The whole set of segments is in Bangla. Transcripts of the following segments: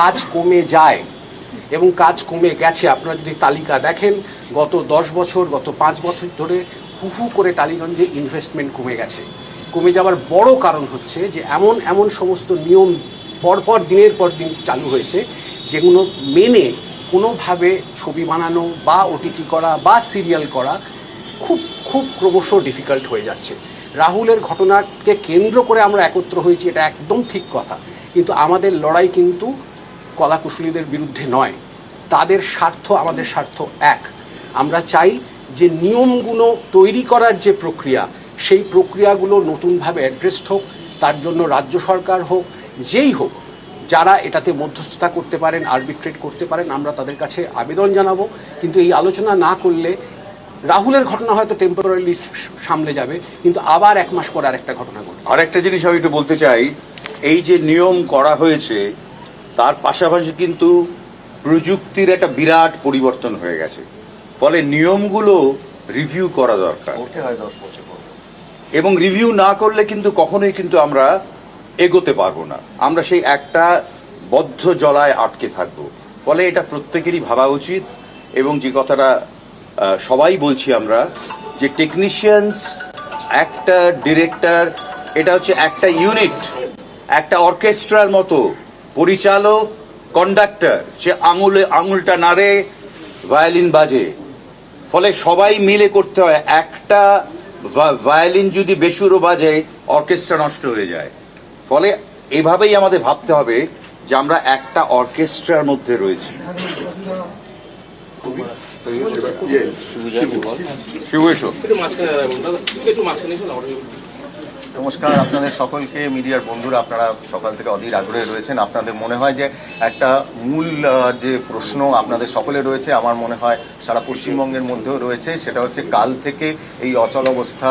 কাজ কমে যায় এবং কাজ কমে গেছে। আপনারা যদি তালিকা দেখেন, গত দশ বছর, গত পাঁচ বছর ধরে হুহু করে টালিগঞ্জে ইনভেস্টমেন্ট কমে গেছে। কমে যাওয়ার বড় কারণ হচ্ছে যে, এমন এমন সমস্ত নিয়ম পরপর দিনের পর দিন চালু হয়েছে, যেগুলো মেনে কোনোভাবে ছবি বানানো বা ওটিটি করা বা সিরিয়াল করা খুব খুব ক্রমশ ডিফিকাল্ট হয়ে যাচ্ছে। রাহুলের ঘটনাকে কেন্দ্র করে আমরা একত্র হয়েছি, এটা একদম ঠিক কথা। কিন্তু আমাদের লড়াই কিন্তু কলাকুশলীদের বিরুদ্ধে নয়। তাদের স্বার্থ আমাদের স্বার্থ এক। আমরা চাই যে নিয়মগুলো তৈরি করার যে প্রক্রিয়া, সেই প্রক্রিয়াগুলো নতুনভাবে অ্যাড্রেসড হোক, তার জন্য রাজ্য সরকার হোক, যেই হোক, যারা এটাতে মধ্যস্থতা করতে পারেন আরবিট্রেট করতে পারেন, আমরা তাদের কাছে আবেদন জানাব। কিন্তু এই আলোচনা না করলে রাহুলের ঘটনা হয়তো টেম্পোরারি সামলে যাবে, কিন্তু আবার এক মাস পর আরেকটা ঘটনা ঘটবে। আরেকটা জিনিস আমি একটু বলতে চাই, এই যে নিয়ম করা হয়েছে তার পাশাপাশি কিন্তু প্রযুক্তির একটা বিরাট পরিবর্তন হয়ে গেছে। ফলে নিয়মগুলো রিভিউ করা দরকার। হয় এবং রিভিউ না করলে কিন্তু কখনোই কিন্তু আমরা এগোতে পারব না। আমরা সেই একটা বদ্ধ জলায় আটকে থাকব। ফলে এটা প্রত্যেকেরই ভাবা উচিত এবং যে কথাটা সবাই বলছি আমরা যে টেকনিশিয়ানস একটা ডিরেক্টর এটা হচ্ছে একটা ইউনিট একটা অর্কেস্ট্রার মতো পরিচালক কন্ডাক্টর সে আঙুলে আঙুলটা নাড়ে ভায়োলিন বাজে। ফলে সবাই মিলে করতে হয় একটা ভায়োলিন যদি বেসুরো বাজে অর্কেস্ট্রা নষ্ট হয়ে যায়। ফলে এভাবেই আমাদের ভাবতে হবে যে আমরা একটা অর্কেস্ট্রার মধ্যে রয়েছি। শুভ এসো। নমস্কার, আপনাদের সকলকে, মিডিয়ার বন্ধুরা, আপনারা সকাল থেকে অধীর আগ্রহে রয়েছেন। আপনাদের মনে হয় যে একটা মূল যে প্রশ্ন আপনাদের সকলে রয়েছে, আমার মনে হয় সারা পশ্চিমবঙ্গের মধ্যেও রয়েছে, সেটা হচ্ছে কাল থেকে এই অচল অবস্থা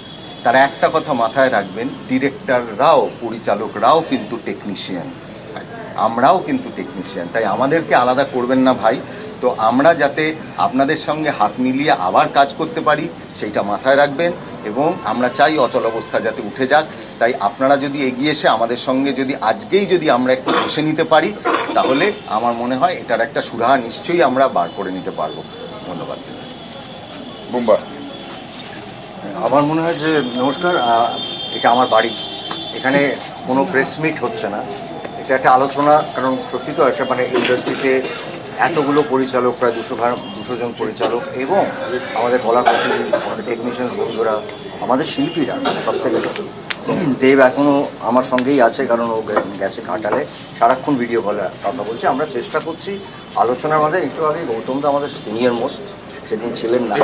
তারা একটা কথা মাথায় রাখবেন, ডিরেক্টররাও, পরিচালকরাও কিন্তু টেকনিশিয়ান আমরাও কিন্তু টেকনিশিয়ান তাই আমাদেরকে আলাদা করবেন না ভাই। তো আমরা যাতে আপনাদের সঙ্গে হাত মিলিয়ে আবার কাজ করতে পারি, সেইটা মাথায় রাখবেন এবং আমরা চাই অচল অবস্থা যাতে উঠে যাক। তাই আপনারা যদি এগিয়ে এসে আমাদের সঙ্গে যদি আজকেই যদি আমরা একটু বসে নিতে পারি, তাহলে আমার মনে হয় এটার একটা সুরাহা নিশ্চয়ই আমরা বার করে নিতে পারব। ধন্যবাদ। বুম্বা। আমার মনে হয় যে, নমস্কার এটা আমার বাড়ি। এখানে কোনো প্রেস মিট হচ্ছে না। এটা একটা আলোচনা, কারণ সত্যি তো একটা মানে ইন্ডাস্ট্রিতে এতগুলো পরিচালক, প্রায় দুশো দুশো জন পরিচালক, এবং আমাদের কলা কৌশলী আমাদের টেকনিশিয়ান বন্ধুরা, আমাদের শিল্পীরা সব থেকে দেব এখনও আমার সঙ্গেই আছে, কারণ ও গেছে ঘাটালে সারাক্ষণ ভিডিও কলে কথা বলছি। আমরা চেষ্টা করছি, আলোচনার মধ্যে একটু আগে গৌতম দা আমাদের সিনিয়র মোস্ট সেদিন ছিলেন না।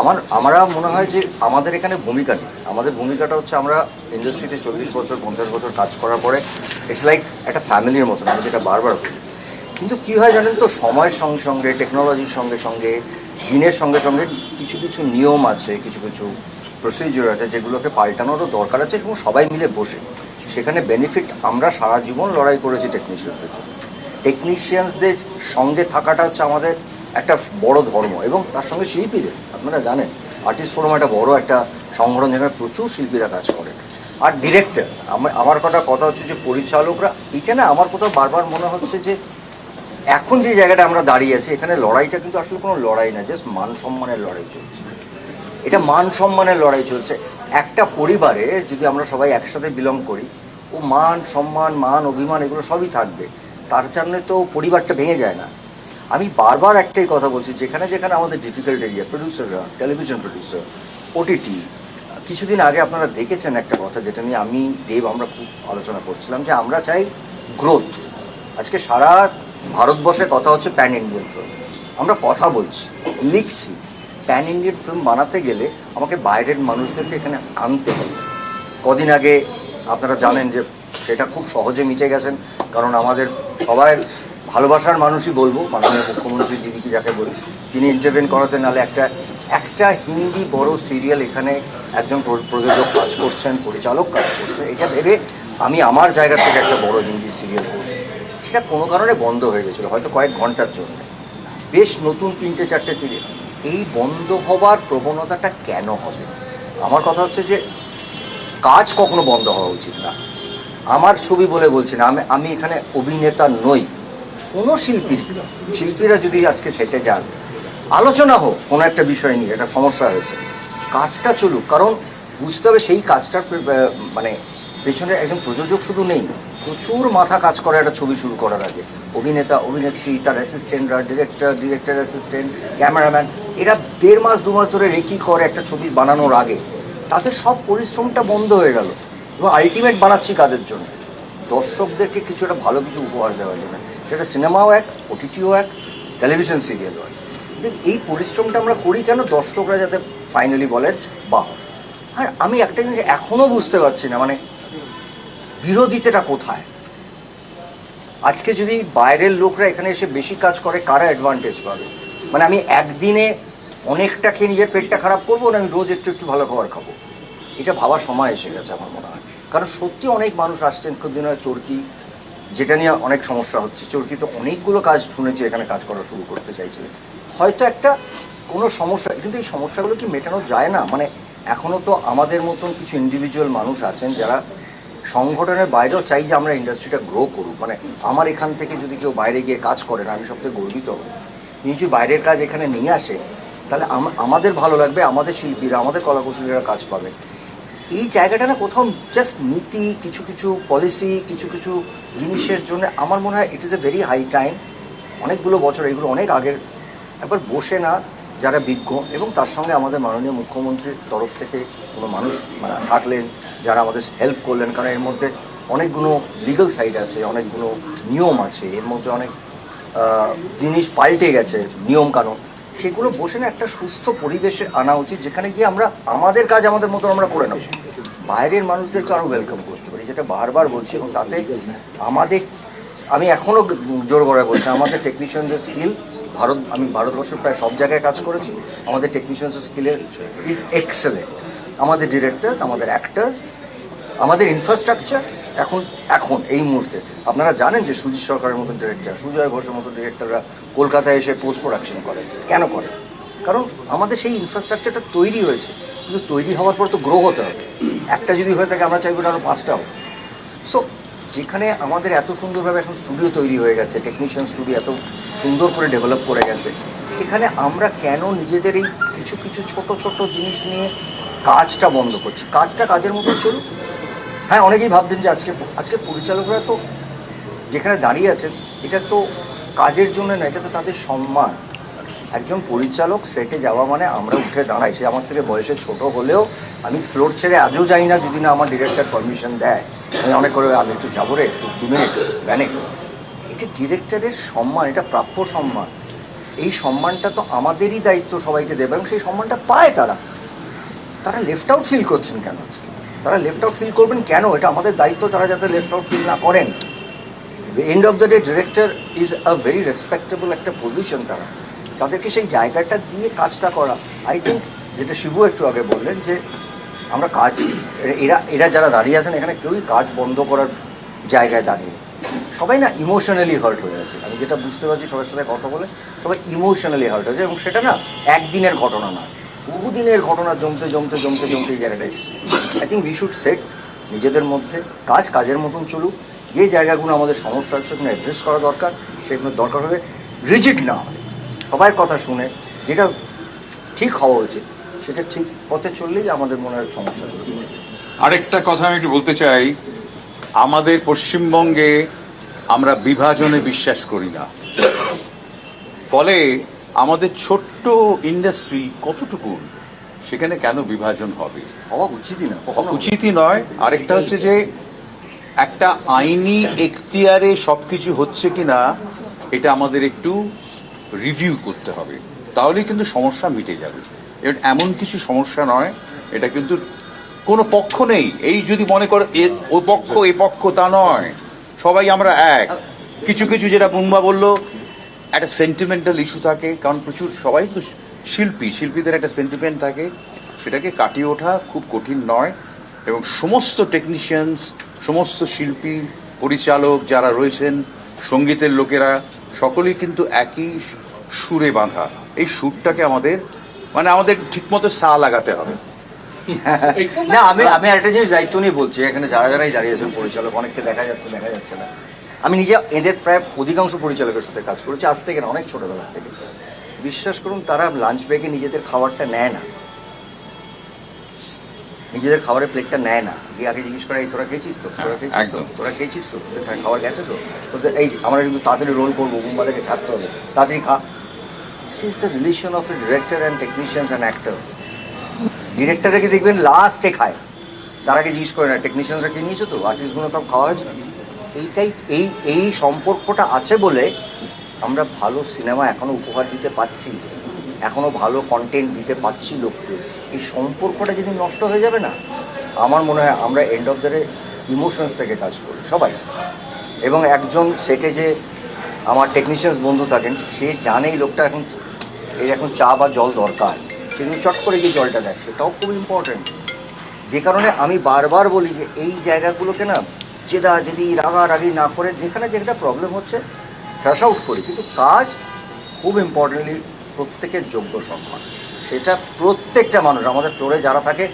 আমার, আমরা মনে হয় যে আমাদের এখানে ভূমিকা নেই আমাদের ভূমিকাটা হচ্ছে আমরা ইন্ডাস্ট্রিতে চল্লিশ বছর, পঞ্চাশ বছর কাজ করার পরে ইটস লাইক একটা ফ্যামিলির মতন আমি যেটা বারবার বলি। কিন্তু কী হয় জানেন তো, সময়ের সঙ্গে সঙ্গে টেকনোলজির সঙ্গে সঙ্গে, দিনের সঙ্গে সঙ্গে কিছু কিছু নিয়ম আছে, কিছু কিছু প্রসিজিওর আছে যেগুলোকে পাল্টানোরও দরকার আছে এবং সবাই মিলে বসে। সেখানে বেনিফিট আমরা সারা জীবন লড়াই করেছি টেকনিশিয়ানদের জন্য। টেকনিশিয়ানসদের সঙ্গে থাকাটা হচ্ছে আমাদের একটা বড় ধর্ম এবং তার সঙ্গে শিল্পীদের, আপনারা জানেন আর্টিস্ট ফোরাম একটা বড় একটা সংগঠন যেখানে প্রচুর শিল্পীরা কাজ করে। আর ডিরেক্টর আমার কটা কথা হচ্ছে যে পরিচালকরা, এটা না আমার কোথাও বারবার মনে হচ্ছে যে এখন যে জায়গাটা আমরা দাঁড়িয়ে আছি, এখানে লড়াইটা কিন্তু আসলে কোনো লড়াই না জাস্ট মান সম্মানের লড়াই চলছে। এটা মান সম্মানের লড়াই চলছে। একটা পরিবারে যদি আমরা সবাই একসাথে বিলং করি, ও মান, সম্মান, মান, অভিমান এগুলো সবই থাকবে। তার জন্য তো পরিবারটা ভেঙে যায় না। আমি বারবার একটাই কথা বলছি, যেখানে যেখানে আমাদের ডিফিকাল্ট এরিয়া প্রডিউসাররা টেলিভিশন প্রডিউসার ওটিটি কিছুদিন আগে আপনারা দেখেছেন একটা কথা যেটা নিয়ে আমি, দেব, আমরা খুব আলোচনা করছিলাম যে আমরা চাই গ্রোথ আজকে সারা ভারতবর্ষে কথা হচ্ছে প্যান ইন্ডিয়ান ফিল্ম আমরা কথা বলছি, লিখছি প্যান ইন্ডিয়ান ফিল্ম বানাতে গেলে আমাকে বাইরের মানুষদেরকে এখানে আনতে হবে। কদিন আগে আপনারা জানেন যে সেটা খুব সহজে মিটে গেছেন, কারণ আমাদের সবাই ভালোবাসার মানুষই বলব, মাননীয় মুখ্যমন্ত্রী দিদিকে যাকে বলি, তিনি ইন্টারভেন করাতে নাহলে একটা একটা হিন্দি বড় সিরিয়াল এখানে একজন প্র- প্রযোজক কাজ করছেন, পরিচালক কাজ করছেন, এটা ভেবে আমি আমার জায়গা থেকে একটা বড় হিন্দি সিরিয়াল করি সেটা কোনো কারণে বন্ধ হয়ে গেছিল, হয়তো কয়েক ঘণ্টার জন্য। বেশ নতুন তিনটে, চারটে সিরিয়াল এই বন্ধ হবার প্রবণতাটা কেন হবে? আমার কথা হচ্ছে যে, কাজ কখনো বন্ধ হওয়া উচিত না। আমার ছবি বলে বলছি না, আমি আমি এখানে অভিনেতা নই। কোনো শিল্পী, শিল্পীরা যদি আজকে সেটে যান, আলোচনা হোক, কোনো একটা বিষয় নিয়ে, একটা সমস্যা হয়েছে, কাজটা চলুক, কারণ বুঝতে হবে সেই কাজটার মানে পেছনে একজন প্রযোজক শুধু নেই, প্রচুর মাথা কাজ করে একটা ছবি শুরু করার আগে। অভিনেতা, অভিনেত্রী, তার অ্যাসিস্ট্যান্টরা ডিরেক্টর ডিরেক্টর অ্যাসিস্ট্যান্ট ক্যামেরাম্যান এরা দেড় মাস, দু মাস ধরে রেকি করে একটা ছবি বানানোর আগে। তাদের সব পরিশ্রমটা বন্ধ হয়ে গেল। এবং আলটিমেট বানাচ্ছি কাদের জন্য? দর্শকদেরকে কিছু একটা ভালো কিছু উপহার দেওয়ার জন্য। সেটা সিনেমাও এক ওটিটিও এক টেলিভিশন সিরিয়ালও এক। কিন্তু এই পরিশ্রমটা আমরা করি কেন দর্শকরা যাতে ফাইনালি বলেন বাহ! আর আমি একটা জিনিস এখনও বুঝতে পারছি না মানে বিরোধিতাটা কোথায়? আজকে যদি বাইরের লোকরা এখানে এসে বেশি কাজ করে, কারা অ্যাডভান্টেজ পাবে? মানে আমি একদিনে অনেকটা খেয়ে নিজের পেটটা খারাপ করব না, আমি রোজ একটু একটু ভালো খাবার খাব? এটা ভাবার সময় এসে গেছে আমার মনে হয়। কারণ সত্যি অনেক মানুষ আসছেন হয় চরকি, যেটা নিয়ে অনেক সমস্যা হচ্ছে। চরকি তো অনেকগুলো কাজ শুনেছি, এখানে কাজ করা শুরু করতে চাইছিলেন হয়তো একটা কোনো সমস্যা, কিন্তু এই সমস্যাগুলো কি মেটানো যায় না? মানে এখনও তো আমাদের মতন কিছু ইন্ডিভিজুয়াল মানুষ আছেন যারা সংগঠনের বাইরেও চাই যে আমরা ইন্ডাস্ট্রিটা গ্রো করুক। মানে আমার এখান থেকে যদি কেউ বাইরে গিয়ে কাজ করেন আমি সবথেকে গর্বিত হব। তিনি যদি বাইরের কাজ এখানে নিয়ে আসে, তাহলে আমাদের ভালো লাগবে, আমাদের শিল্পীরা, আমাদের কলাকুশলীরা কাজ পাবে। এই জায়গাটা না কোথাও জাস্ট নীতি, কিছু কিছু পলিসি কিছু কিছু জিনিসের জন্য আমার মনে হয় it is a very high time অনেকগুলো বছর, এগুলো অনেক আগের। একবার বসে না যারা বিজ্ঞ এবং তার সঙ্গে আমাদের মাননীয় মুখ্যমন্ত্রীর তরফ থেকে কোনো মানুষ মানে থাকলেন, যারা আমাদের হেল্প করলেন, কারণ এর মধ্যে অনেকগুলো লিগাল সাইড আছে, অনেকগুলো নিয়ম আছে। এর মধ্যে অনেক জিনিস পাল্টে গেছে নিয়ম কানুন সেগুলো বসে না একটা সুস্থ পরিবেশে আনা উচিত, যেখানে গিয়ে আমরা আমাদের কাজ আমাদের মতো আমরা করে নেব। বাইরের মানুষদেরকে আরও ওয়েলকাম করতে পারি, যেটা বারবার বলছি এবং তাতে আমাদের, আমি এখনও জোর গড়ায় বলছি, আমাদের টেকনিশিয়ানদের স্কিল ভারত, আমি ভারতবর্ষের প্রায় সব জায়গায় কাজ করেছি, আমাদের টেকনিশিয়ানসের স্কিলের ইজ এক্সেলেন্ট আমাদের ডিরেক্টরস আমাদের অ্যাক্টার্স আমাদের ইনফ্রাস্ট্রাকচার এখন এখন, এই মুহূর্তে। আপনারা জানেন যে সুজিত সরকারের মতো ডিরেক্টর সুজয় ঘোষের মতো ডিরেক্টররা কলকাতায় এসে পোস্ট প্রোডাকশন করে কেন করে কারণ আমাদের সেই ইনফ্রাস্ট্রাকচারটা তৈরি হয়েছে। কিন্তু তৈরি হওয়ার পর তো গ্রো হতে হবে। একটা যদি হয়ে থাকে, আমরা চাইব আরও পাঁচটা হোক। সো যেখানে আমাদের এত সুন্দরভাবে এখন স্টুডিও তৈরি হয়ে গেছে টেকনিশিয়ান স্টুডিও এত সুন্দর করে ডেভেলপ করে গেছে, সেখানে আমরা কেন নিজেদের এই কিছু কিছু ছোট ছোট জিনিস নিয়ে কাজটা বন্ধ করছি? কাজটা কাজের মতো চলুক হ্যাঁ অনেকেই ভাবছেন যে আজকে আজকে পরিচালকরা তো যেখানে দাঁড়িয়ে আছেন, এটা তো কাজের জন্য না, এটা তো তাদের সম্মান। একজন পরিচালক সেটে যাওয়া মানে আমরা উঠে দাঁড়াই। সে আমার থেকে বয়সে ছোট হলেও আমি ফ্লোর ছেড়ে আজও যাই না, যদি না আমার ডিরেক্টর পারমিশন দেয়। আমি অনেক করে আমি একটু যাব রে, একটু দু মিনিট ভ্যানে এটা ডিরেক্টরের সম্মান, এটা প্রাপ্য সম্মান। এই সম্মানটা তো আমাদেরই দায়িত্ব সবাইকে দেবে, এবং সেই সম্মানটা পায় তারা। তারা লেফট আউট ফিল করছেন কেন আজকে? তারা লেফট আউট ফিল করবেন কেন? এটা আমাদের দায়িত্ব, তারা যাতে লেফট আউট ফিল না করেন। End of the day director is a very respectable একটা পজিশন তারা। তাদেরকে সেই জায়গাটা দিয়ে কাজটা করা। আই থিঙ্ক যেটা শিবু একটু আগে বললেন যে, আমরা কাজ, এরা এরা যারা দাঁড়িয়ে আছেন, এখানে কেউই কাজ বন্ধ করার জায়গায় দাঁড়িয়ে সবাই না ইমোশনালি হার্ট হয়ে আছে। আমি যেটা বুঝতে পারছি, সবার সাথে কথা বলে সবাই ইমোশনালি হার্ট হয়েছে এবং সেটা না একদিনের ঘটনা না। বহুদিনের ঘটনা জমতে জমতে জমতে জমতে এই জায়গাটা এসেছে। I think we should set নিজেদের মধ্যে কাজ, কাজের মতন চলুক। যে জায়গাগুলো আমাদের সমস্যা হচ্ছে ওখানে অ্যাড্রেস করা দরকার, সেগুলো দরকার হবে রিজিড না হয়। সবার কথা শুনে যেটা ঠিক হওয়া উচিত, সেটা ঠিক পথে চললেই আমাদের মনে হয় সমস্যা আরেকটা কথা আমি একটু বলতে চাই, আমাদের পশ্চিমবঙ্গে আমরা বিভাজনে বিশ্বাস করি না। ফলে আমাদের ছোট্ট ইন্ডাস্ট্রি কতটুকু সেখানে কেন বিভাজন হবে? হওয়া উচিতই না উচিতই নয়। আরেকটা হচ্ছে যে একটা আইনি এখতিয়ারে সবকিছু হচ্ছে কি না এটা আমাদের একটু রিভিউ করতে হবে। তাহলে কিন্তু সমস্যা মিটে যাবে। এমন কিছু সমস্যা নয় এটা কিন্তু কোনো পক্ষ নেই। এই যদি মনে করো এ ও পক্ষ এ পক্ষ তা নয়। সবাই আমরা এক। কিছু কিছু যেটা বুম্বা বলল একটা সেন্টিমেন্টাল ইস্যু থাকে কারণ প্রচুর সবাই তো শিল্পী, শিল্পীদের একটা সেন্টিমেন্ট থাকে, সেটাকে কাটিয়ে ওঠা খুব কঠিন নয় এবং সমস্ত টেকনিশিয়ানস সমস্ত শিল্পী, পরিচালক যারা রয়েছেন, সঙ্গীতের লোকেরা, সকলেই কিন্তু একই সুরে বাঁধা। এই সুরটাকে আমাদের মানে আমাদের ঠিকমতো সা লাগাতে হবে। না, আমি আমি একটা জিনিস দায়িত্ব নিয়ে বলছি, এখানে যারা যারাই দাঁড়িয়ে আছেন, পরিচালক, অনেককে দেখা যাচ্ছে দেখা যাচ্ছে না। আমি নিজে, এদের প্রায় অধিকাংশ পরিচালকের সাথে কাজ করেছি, আজ থেকে না, অনেক ছোটবেলা থেকে। বিশ্বাস করুন তারা লাঞ্চ ব্রেকে নিজেদের খাবারটা নেয় না। নিজেদের খাবারের প্লেটটা নেয় না। গিয়ে আগে জিজ্ঞেস করে এই তোরা খেয়েছিস তো? তোরা খেয়েছিস তো? তোরা খেয়েছিস তো? তোদের খাবার গেছে তো? তোদের এই আমরা কিন্তু তাড়াতাড়ি রোল করব মুম্বা থেকে ছাড়তে হবে। তাড়াতাড়ি খা this is the relation of a director and technicians and actors কি দেখবেন লাস্টে খায়? তার আগে জিজ্ঞেস করে না টেকনিশিয়ানসরা কি নিয়েছো তো? আর্টিস্টগুলো সব খাওয়া হয়েছে? এইটাই এই এই সম্পর্কটা আছে বলে আমরা ভালো সিনেমা এখনও উপহার দিতে পাচ্ছি, এখনও ভালো কন্টেন্ট দিতে পাচ্ছি লোককে। এই সম্পর্কটা যদি নষ্ট হয়ে যাবে না, আমার মনে হয় আমরা end of the day emotions থেকে কাজ করি, সবাই। এবং একজন সেটে যে আমার টেকনিশিয়ানস বন্ধু থাকেন, সে জানে এই লোকটা এখন, এর এখন চা বা জল দরকার। সে কিন্তু চট করে গিয়ে জলটা দেয়, সেটাও খুব ইম্পর্টেন্ট যে কারণে আমি বারবার বলি যে, এই জায়গাগুলোকে না জেদা জেদি রাগারাগি না করে যেখানে যেখানে প্রবলেম হচ্ছে থ্রাশ আউট করি, কিন্তু কাজ খুব ইম্পর্টেন্টলি প্রত্যেকের যোগ্য সম্মান। সেটা প্রত্যেকটা মানুষ, আমাদের ফ্লোরে যারা থাকে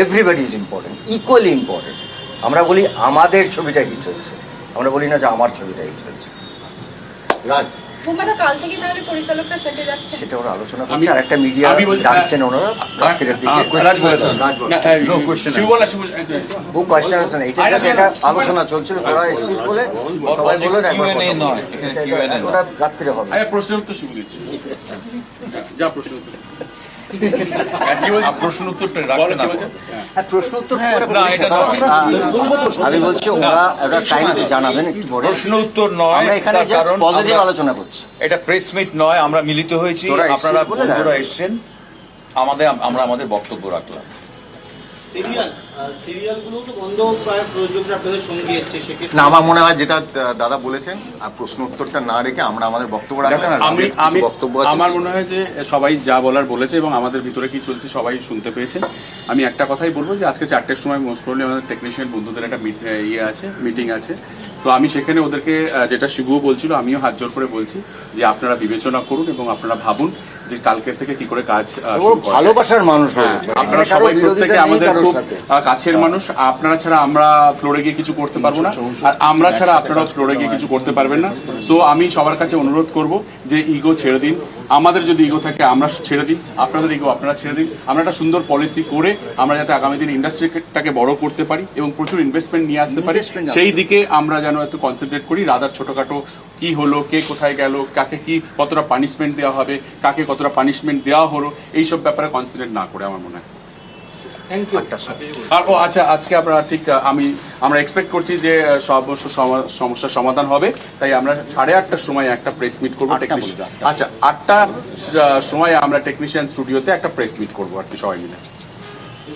everybody is important equally important আমরা বলি, আমাদের ছবিটা কি চলছে আমরা বলি না যে আমার ছবিটা কি চলছে রাজ বুম্বাদা কাল থেকে তাহলে পরিচালকরা সেটে যাচ্ছে সেটা ওরা আলোচনা করছে আর একটা মিডিয়া ডাকছেন ওনারা রাত্রির দিকে। রাজ বলে রাজ বলে। না, এই, শিব বলা, শিব- খুব কোয়েশ্চেন আছে না এটা একটা আলোচনা চলছিল তোরা এসেছিস বলে সবাই বলে না একবার কথা বলো। হবে। আমি প্রশ্নের উত্তর শুরু দিচ্ছি যা প্রশ্ন উত্তর প্রশ্ন উত্তরটা রাখতে না বলছে? প্রশ্ন উত্তর নয়। আমি বলছি ওরা ওরা টাইম জানাবেন একটু পরে। প্রশ্ন উত্তর নয় আমরা এখানে জাস্ট পজিটিভ আলোচনা করছি। এটা প্রেস মিট নয় আমরা মিলিত হয়েছি। আপনারা বন্ধুরা এসেছেন। আমাদের আমরা আমাদের বক্তব্য রাখলাম। না আমার মনে হয় যেটা দাদা বলেছেন আর প্রশ্ন উত্তরটা না রেখে আমরা আমাদের বক্তব্য আমি আমি বক্তব্য আমার মনে হয় যে সবাই যা বলার বলেছে এবং আমাদের ভিতরে কি চলছে সবাই শুনতে পেয়েছেন আমি একটা কথাই বলব যে আজকে চারটের সময় মোস্ট প্রবলি আমাদের টেকনিশিয়ান বন্ধুদের একটা ইয়ে আছে মিটিং আছে। তো আমি সেখানে ওদেরকে যেটা শিবুও বলছিল আমিও হাত জোর করে বলছি যে আপনারা বিবেচনা করুন এবং আপনারা ভাবুন যে কালকের থেকে কি করে কাজ। ভালোবাসার মানুষ। হ্যাঁ, আপনারা সবাই প্রত্যেকে আমাদের খুব কাছের মানুষ আপনারা ছাড়া আমরা ফ্লোরে গিয়ে কিছু করতে পারব না। আর আমরা ছাড়া আপনারা ফ্লোরে গিয়ে কিছু করতে পারবেন না। সো আমি সবার কাছে অনুরোধ করব যে ইগো ছেড়ে দিন। আমাদের যদি ইগো থাকে আমরা ছেড়ে দিই। আপনাদের ইগো আপনারা ছেড়ে দিন। আমরা একটা সুন্দর পলিসি করে আমরা যাতে আগামী দিন ইন্ডাস্ট্রিটাকে বড় করতে পারি এবং প্রচুর ইনভেস্টমেন্ট নিয়ে আসতে পারি। সেই দিকে আমরা যেন একটু কনসেন্ট্রেট করি রাদার ছোটখাটো কি হলো কে কোথায় গেল কাকে কি কতটা পানিশমেন্ট দেওয়া হবে কাকে কতটা পানিশমেন্ট দেওয়া হলো এইসব ব্যাপারে কনসেন্ট্রেট না করে আমার মনে হয়। আর ও আচ্ছা আজকে আমরা ঠিক আমি আমরা এক্সপেক্ট করছি যে আহ, সব সম- সমস্যার সমাধান হবে তাই আমরা সাড়ে আটটার সময় একটা প্রেস মিট করব আচ্ছা আটটা সময় আমরা টেকনিশিয়ান স্টুডিওতে একটা প্রেস মিট করব আর কি সবাই মিলে।